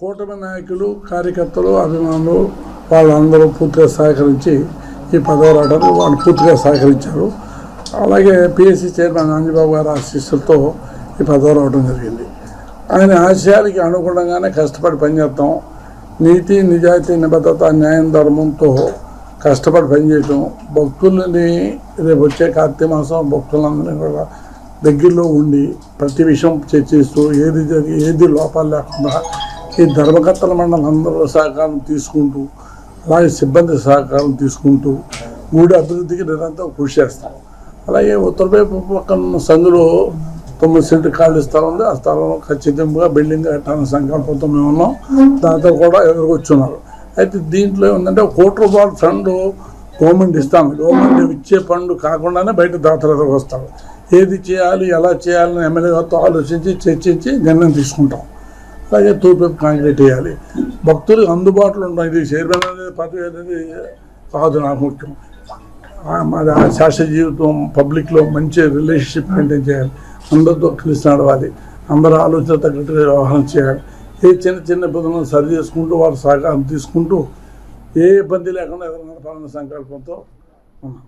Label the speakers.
Speaker 1: కూటమి నాయకులు కార్యకర్తలు అభిమానులు వాళ్ళందరూ పూర్తిగా సహకరించి ఈ పదవరాటానికి వాళ్ళు పూర్తిగా సహకరించారు. అలాగే పిఎస్సి చైర్మన్ అంజబాబు గారి ఆశీస్సులతో ఈ పదవి రావడం జరిగింది. ఆయన ఆశయాలకి అనుగుణంగానే కష్టపడి పనిచేస్తాం. నీతి నిజాయితీ నిబద్ధత న్యాయం ధర్మంతో కష్టపడి పనిచేయటం. భక్తులని రేపు వచ్చే కార్తీక మాసం భక్తులందరినీ కూడా దగ్గరలో ఉండి ప్రతి విషయం చర్చిస్తూ ఏది జరిగి ఏది లోపాలు లేకుండా ఈ ధర్మకర్తల మండలం అందరూ సహకారం తీసుకుంటూ అలాగే సిబ్బంది సహకారం తీసుకుంటూ ఊడి అభివృద్ధికి నిరంతరం కృషి చేస్తాం. అలాగే ఉత్తరవైపు పక్కన సందులో తొమ్మిది సెంటు ఖాళీ స్థలం ఉంది. ఆ స్థలంలో ఖచ్చితంగా బిల్డింగ్ కట్టాలని సంకల్పంతో మేము ఉన్నాం. దాంతో కూడా ఎదురుకొచ్చున్నారు అయితే దీంట్లో ఏముందంటే కోటి రూపాయల ఫండ్ గవర్నమెంట్ ఇస్తాం. గవర్నమెంట్ ఇచ్చే ఫండ్ కాకుండానే బయట దాతలు ఎదురుకొస్తారు ఏది చేయాలి ఎలా చేయాలని ఎమ్మెల్యే గారితో ఆలోచించి చర్చించి నిర్ణయం తీసుకుంటాం. అలాగే తూర్పు కాంక్రీట్ వేయాలి. భక్తులకు అందుబాటులో ఉండాలి. ఇది చైర్మన్ అనేది పదవి అనేది కాదు నాకు ముఖ్యం. మరి ఆ శాస్త్ర జీవితం పబ్లిక్లో మంచి రిలేషన్షిప్ మెయింటైన్ చేయాలి. అందరితో కలిసి నడవాలి. అందరి ఆలోచన తగ్గట్టుగా వ్యవహారం చేయాలి. ఏ చిన్న చిన్న ఇబ్బందులను సరి చేసుకుంటూ వారి సహకారం తీసుకుంటూ ఏ ఇబ్బంది లేకుండా ఎదురు నడపాలన్న సంకల్పంతో